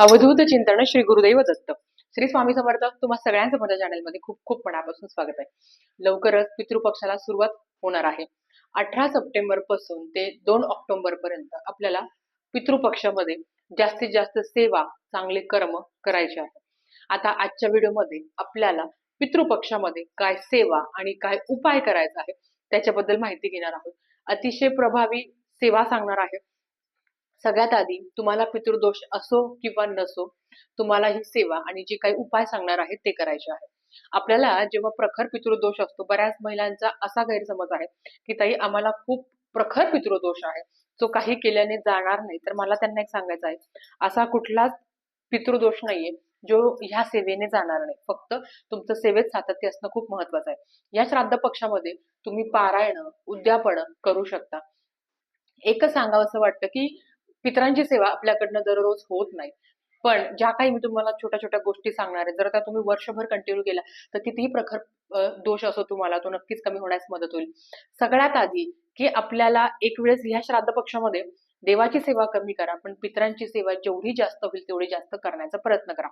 अवधूत चिंतन श्री गुरुदैव दत्त. श्री स्वामी समर्थ तुम्हा सगळ्यांचं माझ्या चॅनलमध्ये खूप खूप मनापासून स्वागत आहे. लवकरच पितृपक्षाला सुरुवात होणार आहे. अठरा सप्टेंबरपासून ते दोन ऑक्टोबर पर्यंत आपल्याला पितृपक्षामध्ये जास्तीत जास्त सेवा चांगले कर्म करायचे आहे. आता आजच्या व्हिडिओमध्ये आपल्याला पितृपक्षामध्ये काय सेवा आणि काय उपाय करायचा आहे त्याच्याबद्दल माहिती घेणार आहोत. अतिशय प्रभावी सेवा सांगणार आहे. सगळ्यात आधी तुम्हाला पितृदोष असो किंवा नसो तुम्हाला ही सेवा आणि जे काही उपाय सांगणार आहेत ते करायचे आहे आपल्याला जेव्हा प्रखर पितृदोष असतो बऱ्याच महिलांचा असा गैरसमज आहे की ताई आम्हाला खूप प्रखर पितृदोष आहे. जो काही केल्याने जाणार नाही. तर मला त्यांना एक सांगायचं आहे असा कुठलाच पितृदोष नाहीये जो ह्या सेवेने जाणार नाही. फक्त तुमचं सेवेत सातत्य असणं खूप महत्वाचं आहे. या श्राद्ध पक्षामध्ये तुम्ही पारायण उद्यापन करू शकता. एकच सांगावं असं वाटतं की पितरांची सेवा आपल्याकडनं दररोज होत नाही. पण ज्या काही मी तुम्हाला छोट्या छोट्या गोष्टी सांगणार आहे जर त्या तुम्ही वर्षभर कंटिन्यू केल्या तर कितीही प्रखर दोष असो तुम्हाला तो नक्कीच कमी होण्यास मदत होईल. सगळ्यात आधी की आपल्याला एक वेळेस ह्या श्राद्ध पक्षामध्ये देवाची सेवा कमी करा पण पितरांची सेवा जेवढी जास्त होईल तेवढी जास्त करण्याचा प्रयत्न करा.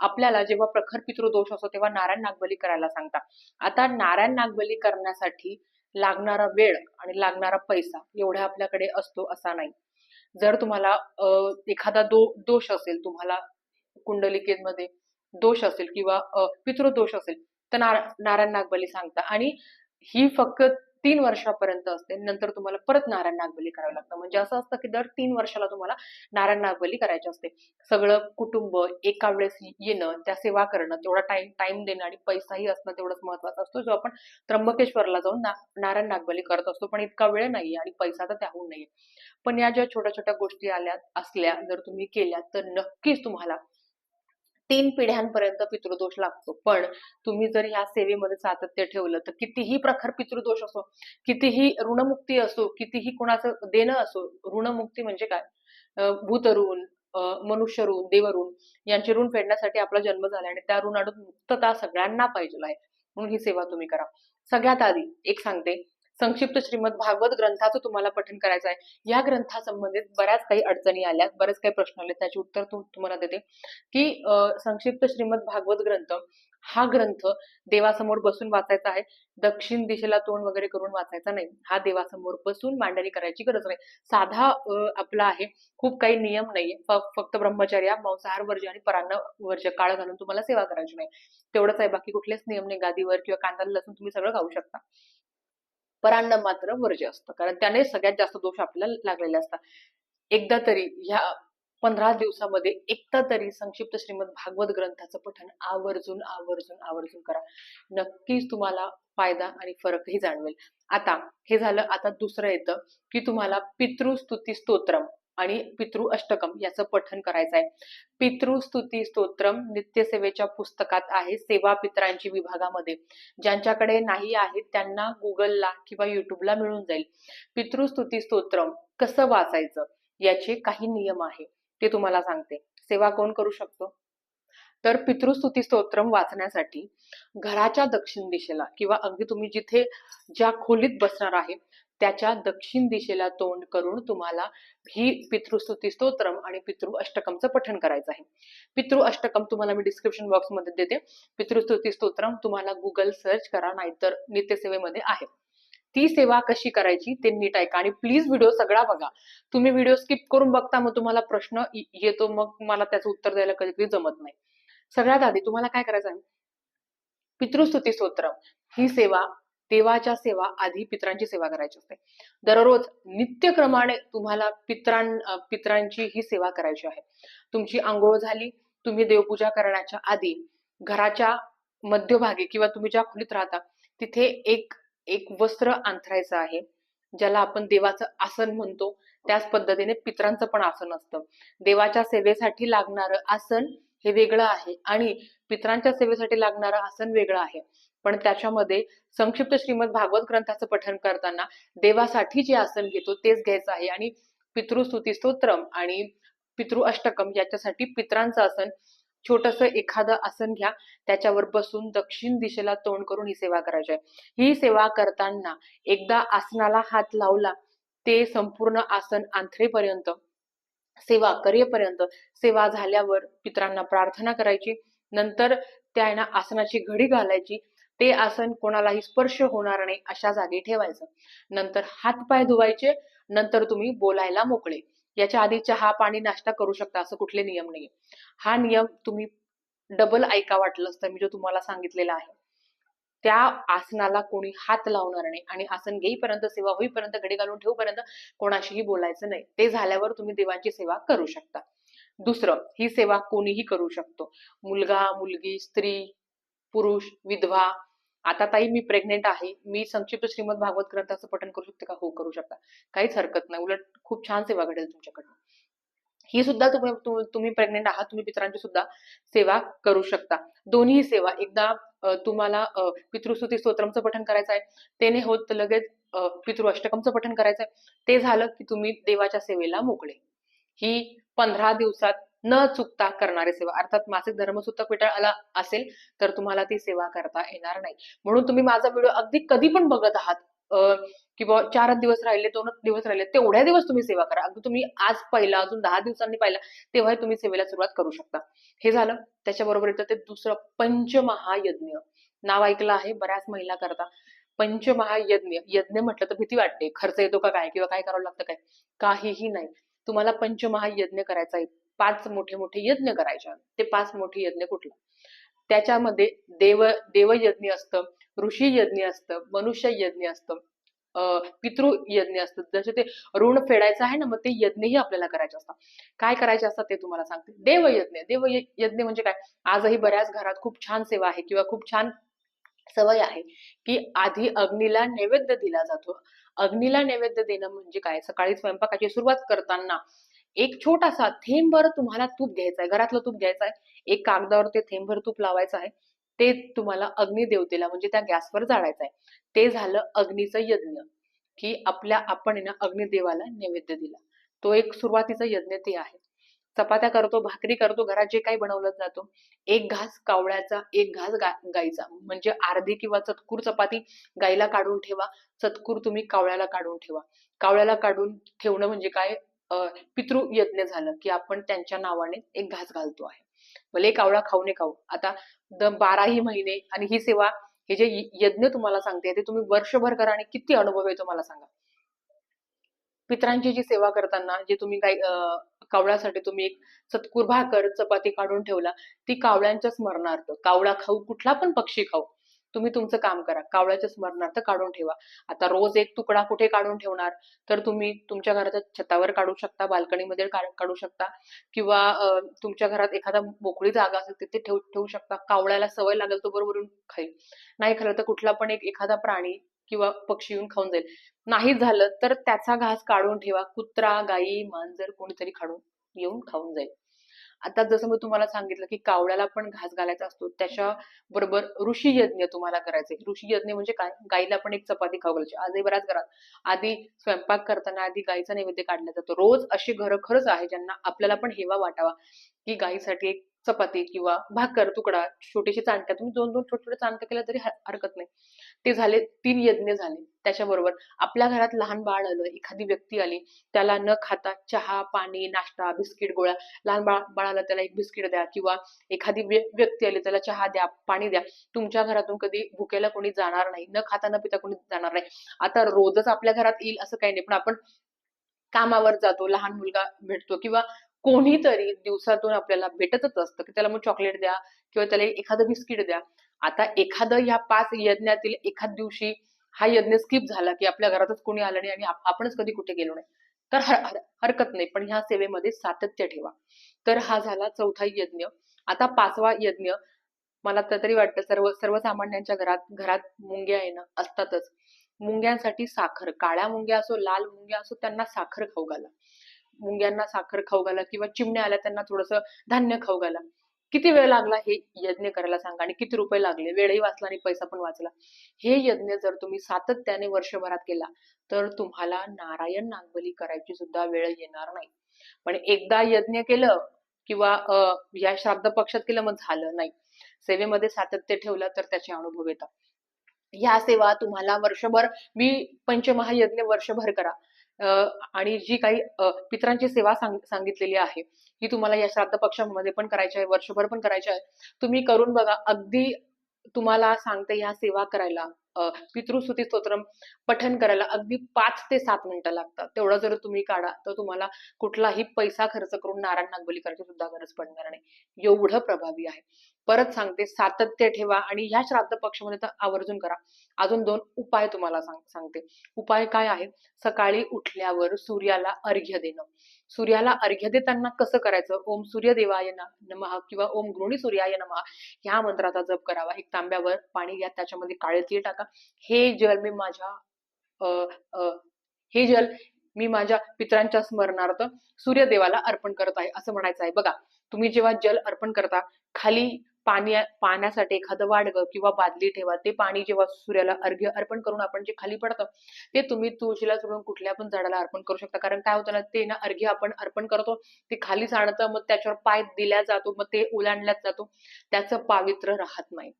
आपल्याला जेव्हा प्रखर पितृदोष असतो तेव्हा नारायण नागबली करायला सांगता. आता नारायण नागबली करण्यासाठी लागणारा वेळ आणि लागणारा पैसा एवढा आपल्याकडे असतो असा नाही. जर तुम्हाला एखादा दो दोष असेल तुम्हाला कुंडलिकेमध्ये दोष असेल किंवा पितृदोष असेल तर नारा नारायण नागबली सांगता. आणि ही फक्त तीन वर्षापर्यंत असते. नंतर तुम्हाला परत नारायण नागबली करावं लागतं. म्हणजे असं असतं की दर तीन वर्षाला तुम्हाला नारायण नागबली करायची असते. सगळं कुटुंब एका वेळेस येणं त्या सेवा करणं तेवढा टाइम टाइम देणं आणि पैसाही असणं तेवढंच महत्वाचं असतो जो आपण त्र्यंबकेश्वरला जाऊन ना नारायण नागबली करत असतो. पण इतका वेळ नाहीये आणि पैसा तर त्याहून नाहीये. पण या ज्या छोट्या छोट्या गोष्टी आल्या असल्या जर तुम्ही केल्या तर नक्कीच तुम्हाला तीन पिढ्यांपर्यंत पितृदोष लागतो. पण तुम्ही जर ह्या सेवेमध्ये सातत्य ठेवलं तर कितीही प्रखर पितृदोष असो कितीही ऋणमुक्ती असो कितीही कोणाचं देणं असो ऋणमुक्ती म्हणजे काय? अं, भूतऋण मनुष्य ऋण देवऋण यांचे ऋण फेडण्यासाठी आपला जन्म झाला आणि त्या ऋणातून मुक्तता सगळ्यांना पाहिजे आहे. म्हणून ही सेवा तुम्ही करा. सगळ्यात आधी एक सांगते संक्षिप्त श्रीमद भागवत ग्रंथाचं तुम्हाला पठन करायचं आहे. या ग्रंथासंबंधित बऱ्याच काही अडचणी आल्या. बरेच काही प्रश्न आले. त्याचे उत्तर तुम्हाला देते. की संक्षिप्त श्रीमद भागवत ग्रंथ हा ग्रंथ देवासमोर बसून वाचायचा आहे. दक्षिण दिशेला तोंड वगैरे करून वाचायचा नाही. हा देवासमोर बसून मांडणी करायची गरज नाही. साधा आपला आहे. खूप काही नियम नाहीये. फक्त ब्रह्मचर्या मांसाहार वर्ज आणि परान्न वर्ज काळ घालून तुम्हाला सेवा करायची नाही. तेवढंच आहे. बाकी कुठलेच नियम नाही. गादीवर किंवा कांदा लसूण तुम्ही सगळं खाऊ शकता. परान्न मात्र वर्ज्य असतं. कारण त्याने सगळ्यात जास्त दोष आपल्याला लागलेले असतात. एकदा तरी ह्या पंधरा दिवसामध्ये एकदा तरी संक्षिप्त श्रीमद भागवत ग्रंथाचं पठण आवर्जून आवर्जून आवर्जून करा. नक्कीच तुम्हाला फायदा आणि फरकही जाणवेल. आता हे झालं आता दुसरं येतं की तुम्हाला पितृस्तुती स्तोत्रम. आणि पितृ अष्टकम याचं पठन करायचं आहे पितृस्तुती स्तोत्रम नित्यसेवेच्या पुस्तकात आहे सेवा पितरांची विभागामध्ये. ज्यांच्याकडे नाही आहे त्यांना गुगलला किंवा युट्यूबला मिळून जाईल. पितृस्तुती स्तोत्रम कसं वाचायचं? याचे काही नियम आहे. ते तुम्हाला सांगते. सेवा कोण करू शकतो? तर पितृस्तुती स्तोत्रम वाचण्यासाठी घराच्या दक्षिण दिशेला किंवा अगदी तुम्ही जिथे ज्या खोलीत बसणार आहे त्याच्या दक्षिण दिशेला तोंड करून तुम्हाला ही पितृस्तुती स्तोत्रम आणि पितृ अष्टकमचं पठण करायचं आहे. पितृ अष्टकम तुम्हाला मी डिस्क्रिप्शन बॉक्समध्ये देते. पितृस्तुती स्तोत्रम तुम्हाला गुगल सर्च करा नाहीतर नित्यसेवेमध्ये आहे. ती सेवा कशी करायची ते नीट ऐका आणि प्लीज व्हिडिओ सगळा बघा. तुम्ही व्हिडिओ स्किप करून बघता मग तुम्हाला प्रश्न येतो मग मला त्याचं उत्तर द्यायला कधी कधी जमत नाही. सगळ्यात आधी तुम्हाला काय करायचं आहे? पितृस्तुती स्तोत्रम ही सेवा देवाच्या सेवा आधी पितरांची सेवा करायची असते. दररोज नित्यक्रमाने तुम्हाला पित्रां पित्रांची पितरांची ही सेवा करायची आहे. तुमची आंघोळ झाली तुम्ही देवपूजा करण्याच्या आधी घराच्या मध्यभागी किंवा तुम्ही ज्या खोलीत राहता तिथे एक एक वस्त्र अंथरायचं आहे ज्याला आपण देवाचं आसन म्हणतो. त्याच पद्धतीने पितरांचं पण आसन असतं. देवाच्या सेवेसाठी लागणारं आसन हे वेगळं आहे. आणि पितरांच्या सेवेसाठी लागणारं आसन वेगळं आहे. पण त्याच्यामध्ये संक्षिप्त श्रीमद भागवत ग्रंथाचं पठण करताना देवासाठी जे आसन घेतो तेच घ्यायचं आहे. आणि पितृस्तुती स्तोत्रम आणि पितृ अष्टकम याच्यासाठी पितरांचं आसन छोटस एखादं आसन घ्या. त्याच्यावर बसून दक्षिण दिशेला तोंड करून ही सेवा करायची आहे. ही सेवा करताना एकदा आसनाला हात लावला ते संपूर्ण आसन आंथरेपर्यंत सेवा करेपर्यंत सेवा झाल्यावर पितरांना प्रार्थना करायची. नंतर त्यांना आसनाची घडी घालायची. ते आसन कोणालाही स्पर्श होणार नाही अशा जागी ठेवायचं. नंतर हातपाय धुवायचे. नंतर तुम्ही बोलायला मोकळे. याच्या आधी चहा पाणी नाश्ता करू शकता असं कुठले नियम नाही हा नियम तुम्ही डबल ऐका वाटलं तर मी जो तुम्हाला सांगितलेला आहे. त्या आसनाला कोणी हात लावणार नाही. आणि आसन घेईपर्यंत सेवा होईपर्यंत घडी घालून ठेवूपर्यंत कोणाशीही बोलायचं नाही. ते झाल्यावर तुम्ही देवांची सेवा करू शकता. दुसरं ही सेवा कोणीही करू शकतो. मुलगा मुलगी स्त्री पुरुष विधवा आता ताई मी प्रेग्नेंट आहे. मी संक्षिप्त श्रीमद भागवत ग्रंथाचं पठण करू शकते का? हो करू शकता. काहीच हरकत नाही. उलट खूप छान सेवा घडेल तुमच्याकडनं. ही सुद्धा तुम्ही तुम्ही प्रेग्नेंट आहात तुम्ही पितरांची सुद्धा सेवा करू शकता. दोन्ही सेवा एकदा तुम्हाला पितृस्तुती स्तोत्रमचं पठण करायचं आहे तेने होत लगेच पितृ अष्टकमचं पठण करायचं आहे. ते झालं की तुम्ही देवाच्या सेवेला मोकळे. ही पंधरा दिवसात न चुकता करणारी सेवा अर्थात मासिक धर्मसूत्रक विटाळला असेल तर तुम्हाला ती सेवा करता येणार नाही. म्हणून तुम्ही माझा व्हिडिओ अगदी कधी पण बघत आहात अं, की बुवा चारच दिवस राहिले दोनच दिवस राहिले तेवढ्या दिवस तुम्ही सेवा करा. अगदी तुम्ही आज पहिला अजून दहा दिवसांनी पाहिला तेव्हाही तुम्ही सेवेला सुरुवात करू शकता. हे झालं. त्याच्याबरोबर येतं ते दुसरं पंचमहायज्ञ. नाव ऐकलं आहे बऱ्याच महिला करता. पंचमहायज्ञ. यज्ञ म्हटलं तर भीती वाटते. खर्च येतो का काय? किंवा काय करावं लागतं काय? काहीही नाही. तुम्हाला पंचमहायज्ञ करायचा आहे. पाच मोठे मोठे यज्ञ करायचे ते पाच मोठे यज्ञ कुठला? त्याच्यामध्ये देव देवयज्ञ असतं ऋषी यज्ञ असतं मनुष्य यज्ञ असतं अं, पितृ यज्ञ असतं. जसे ते ऋण फेडायचं आहे ना मग ते यज्ञही आपल्याला करायचे असतात. काय करायचे असतात ते तुम्हाला सांगते. देवयज्ञ. देव यज्ञ म्हणजे काय? आजही बऱ्याच घरात खूप छान सेवा आहे किंवा खूप छान सवय आहे की आधी अग्नीला नैवेद्य दिला जातो. अग्नीला नैवेद्य देणं म्हणजे काय? सकाळी स्वयंपाकाची सुरुवात करताना एक छोटासा थेंबभर तुम्हाला तूप घ्यायचा आहे घरातलं तूप घ्यायचं आहे एक कागदावर ते थेंबभर तूप लावायचं आहे ते तुम्हाला अग्निदेवतेला म्हणजे त्या गॅसवर जाळायचं आहे ते झालं अग्नीचं यज्ञ की आपल्या आपण ना अग्निदेवाला नैवेद्य दिला. तो एक सुरुवातीचा यज्ञ ते आहे. चपात्या करतो भाकरी करतो घरात जे काही बनवलं जातो. एक घास कावळ्याचा एक घास गा गाईचा. म्हणजे अर्धी किंवा चतकूर चपाती गाईला काढून ठेवा चतकूर तुम्ही कावळ्याला काढून ठेवा. कावळ्याला काढून ठेवणं म्हणजे काय? अं, पितृ यज्ञ झालं की आपण त्यांच्या नावाने एक घास घालतो आहे. भले कावळा खाऊ नये खाऊ आता द बाराही महिने आणि ही सेवा हे जे यज्ञ तुम्हाला सांगते ते तुम्ही वर्षभर करा आणि किती अनुभव आहे तुम्हाला सांगा. पितरांची जी सेवा करताना जे तुम्ही काही अं, कावळ्यासाठी तुम्ही एक सत्कुर्भा भाकर चपाती काढून ठेवला ती कावळ्यांच्या स्मरणार्थ. कावळा खाऊ कुठला पण पक्षी खाऊ तुम्ही तुमचं काम करा. कावळ्याच्या स्मरणार्थ काढून ठेवा. आता रोज एक तुकडा कुठे काढून ठेवणार? तर तुम्ही तुमच्या घराच्या छतावर काढू शकता बाल्कनीमध्ये काढू शकता किंवा तुमच्या घरात एखादा मोकळी जागा असेल तिथे ठेवू ठेवू शकता. कावळ्याला सवय लागेल तो बरोबर खाईल. नाही खाल्लं तर कुठला पण एक एखादा प्राणी किंवा पक्षी येऊन खाऊन जाईल. नाही झालं तर त्याचा घास काढून ठेवा. कुत्रा गाई मांजर कोणीतरी खाडून येऊन खाऊन जाईल. आता जसं मी तुम्हाला सांगितलं की कावळ्याला पण घास घालायचा असतो त्याच्या बरोबर ऋषी यज्ञ तुम्हाला करायचे ऋषी यज्ञ म्हणजे काय? गाईला पण एक चपाती खाऊ घालायची. आजही बऱ्याच घरात आधी स्वयंपाक करताना आधी गाईचा नैवेद्य काढला जातो. रोज अशी घरं खरंच आहे ज्यांना आपल्याला पण हेवा वाटावा की गाईसाठी एक चपाती किंवा भाकर तुकडा छोटीशी चांडक्या तुम्ही दोन दोन छोटे छोटे चांडक्या केल्या तरी हरकत नाही. ते झाले तीन यज्ञ झाले. त्याच्याबरोबर आपल्या घरात लहान बाळ आलं एखादी व्यक्ती आली त्याला न खाता चहा पाणी नाश्ता बिस्किट गोळ्या लहान बाळ बाळाला त्याला एक बिस्किट द्या किंवा एखादी व्य- व्यक्ती आली त्याला चहा द्या पाणी द्या. तुमच्या घरातून कधी भुकेला कोणी जाणार नाही न खाता न पिता कोणी जाणार नाही. आता रोजच आपल्या घरात येईल असं काही नाही पण आपण कामावर जातो लहान मुलगा भेटतो किंवा कोणीतरी दिवसातून आपल्याला भेटतच असतं की त्याला मग चॉकलेट द्या किंवा त्याला एखादं बिस्किट द्या. आता एखादं ह्या पाच यज्ञातील एखाद दिवशी हा यज्ञ स्किप झाला की आपल्या घरातच कोणी आलं नाही आणि आपणच कधी कुठे गेलो नाही. तर हर- हर- हरकत नाही पण ह्या सेवेमध्ये सातत्य ठेवा. तर हा झाला चौथा यज्ञ. आता पाचवा यज्ञ मला तर तरी वाटतं सर्व सर्वसामान्यांच्या घरात घरात मुंग्या येणं असतातच. मुंग्यांसाठी साखर काळ्या मुंग्या असो लाल मुंग्या असो त्यांना साखर खाऊ घाला. मुंग्यांना साखर खाऊ घाला किंवा चिमण्या आल्या त्यांना थोडस धान्य खाऊ घाला. किती वेळ लागला हे यज्ञ करायला सांगा आणि किती रुपये लागले? वेळही वाचला आणि पैसा पण वाचला. हे यज्ञ जर तुम्ही सातत्याने वर्षभरात केला तर तुम्हाला नारायण नागबली करायची सुद्धा वेळ येणार नाही. पण एकदा यज्ञ केलं किंवा अं, या श्राद्ध पक्षात केलं मग झालं नाही. सेवेमध्ये सातत्य ठेवलं तर त्याचे अनुभव येतात. ह्या सेवा तुम्हाला वर्षभर मी पंचमहायज्ञ वर्षभर करा. आणि जी काही अं, पितरांची सेवा सांग- सांगितलेली आहे ही तुम्हाला या श्राद्ध पक्षामध्ये पण करायची आहे वर्षभर पण करायची आहे तुम्ही करून बघा अगदी तुम्हाला सांगते ह्या सेवा करायला. पितृस्तुती स्तोत्रम पठन करायला अगदी पाच ते सात मिनिटं लागतात. तेवढं जर तुम्ही काढा तर तुम्हाला कुठलाही पैसा खर्च करून नारायण नागबली करायची सुद्धा गरज पडणार नाही. एवढं प्रभावी आहे. परत सांगते सातत्य ठेवा आणि ह्या श्राद्ध पक्षामध्ये तर आवर्जून करा. अजून दोन उपाय तुम्हाला सांग सांगते. उपाय काय आहे सकाळी उठल्यावर सूर्याला अर्घ्य देणं. सूर्याला अर्घ्य देताना कसं करायचं? ओम सूर्यदेवाय नमः किंवा ओम गृणी सूर्याय नमः ह्या मंत्राचा जप करावा. एक तांब्यावर पाणी घ्या त्याच्यामध्ये काळे तीळ टाका. हे जल मी माझ्या हे जल मी माझ्या पित्रांच्या स्मरणार्थ सूर्यदेवाला अर्पण करत आहे असं म्हणायचं आहे. बघा तुम्ही जेव्हा जल अर्पण करता खाली पाणी पाण्यासाठी एखादं वाडगं किंवा बादली ठेवा. ते पाणी जेव्हा सूर्याला अर्घ्य अर्पण करून आपण जे खाली पडतं ते तुम्ही तुळशीला सोडून कुठल्या पण झाडाला अर्पण करू शकता. कारण काय होतं ना ते ना अर्घ्य आपण अर्पण करतो ते खाली जाणतं मग त्याच्यावर पाय दिल्या जातो मग ते ओलांडल्याच जातो. त्याचं पावित्र्य राहत नाही.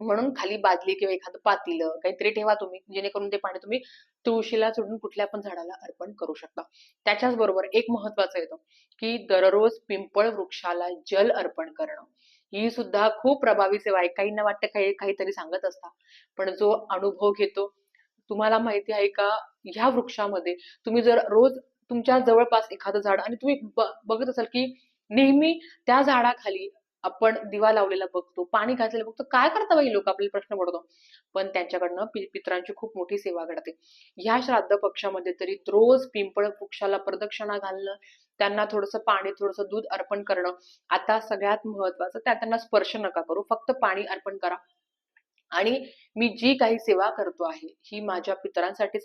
म्हणून खाली बादली किंवा एखादं पातीलं काहीतरी ठेवा तुम्ही जेणेकरून ते पाणी तुम्ही तुळशीला सोडून कुठल्या पण झाडाला अर्पण करू शकता. त्याच्याच बरोबर एक महत्वाचं येतं की दररोज पिंपळ वृक्षाला जल अर्पण करणं. ही सुद्धा खूप प्रभावी सेवा आहे. काहींना वाटतं काही काहीतरी सांगत असता पण जो अनुभव घेतो तुम्हाला माहिती आहे का ह्या वृक्षामध्ये तुम्ही जर रोज तुमच्या जवळपास एखादं झाड आणि तुम्ही बघत असाल की नेहमी त्या झाडाखाली आपण दिवा लावलेला बघतो पाणी घातलेलं बघतो काय करता बाई लोक? आपल्याला प्रश्न पडतो. पण त्यांच्याकडनं पितरांची खूप मोठी सेवा घडते. ह्या श्राद्ध पक्षामध्ये तरी रोज पिंपळ वृक्षाला प्रदक्षिणा घालणं त्यांना थोडंसं पाणी थोडंसं दूध अर्पण करणं. आता सगळ्यात महत्वाचं त्या त्यांना स्पर्श नका करू. फक्त पाणी अर्पण करा. आणि मी जी काही सेवा करतो आहे ही माझ्या पितरांसाठी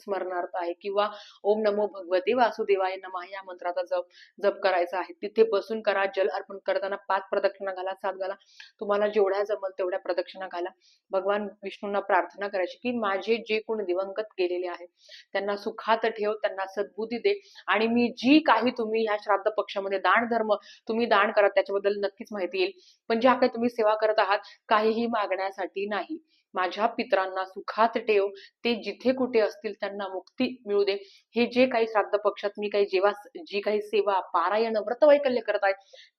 स्मरणार्थ आहे. किंवा ओम नमो भगवते वासुदेवाय नमा या मंत्राचा जप जप करायचा आहे. तिथे बसून करा जल अर्पण करताना पाच प्रदक्षिणा घाला सात घाला. तुम्हाला जेवढ्या जमल तेवढ्या प्रदक्षिणा घाला. भगवान विष्णूंना प्रार्थना करायची की माझे जे कोण दिवंगत गेलेले आहे त्यांना सुखात ठेव त्यांना सद्बुद्धी दे. आणि मी जी काही तुम्ही ह्या श्राद्ध पक्षामध्ये दान धर्म तुम्ही दान करा त्याच्याबद्दल नक्कीच माहिती येईल. पण ज्या काही तुम्ही सेवा करत आहात काहीही मागण्यासाठी नाही. माझ्या पित्रांना सुखात ठेव. ते जिथे कुठे असतील त्यांना मुक्ती मिळू दे. हे जे काही श्राद्ध पक्षात मी काही जेव्हा जी काही सेवा पारायण व्रतवैकल्य करत आहे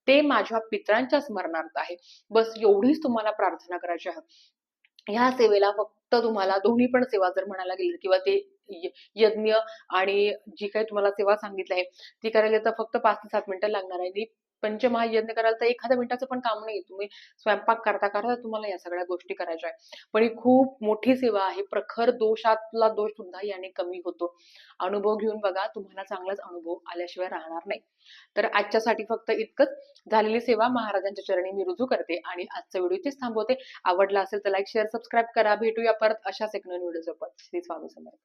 ते माझ्या पितरांच्या स्मरणार्थ आहे. बस एवढीच तुम्हाला प्रार्थना करायची आहे. ह्या सेवेला फक्त तुम्हाला दोन्ही पण सेवा जर म्हणायला गेली किंवा ते यज्ञ आणि जी काही तुम्हाला सेवा सांगितली आहे ती करायला तर फक्त पाच ते सात मिनिटं लागणार आहे. पंचमहायज्ञ कराल तर एखाद्या मिनिटाचं पण काम नाही. तुम्ही स्वयंपाक करता करता तुम्हाला या सगळ्या गोष्टी करायच्या आहे पण ही खूप मोठी सेवा आहे. प्रखर दोषातला दोष सुद्धा याने कमी होतो. अनुभव घेऊन बघा तुम्हाला चांगलाच अनुभव आल्याशिवाय राहणार नाही. तर आजच्यासाठी फक्त इतकंच. झालेली सेवा महाराजांच्या चरणी मी रुजू करते आणि आजचा व्हिडिओ इथेच थांबवते. आवडला असेल तर लाईक शेअर सबस्क्राईब करा. भेटूया परत अशाच एक नवीन व्हिडिओ सोबत श्री स्वामी समर्थ.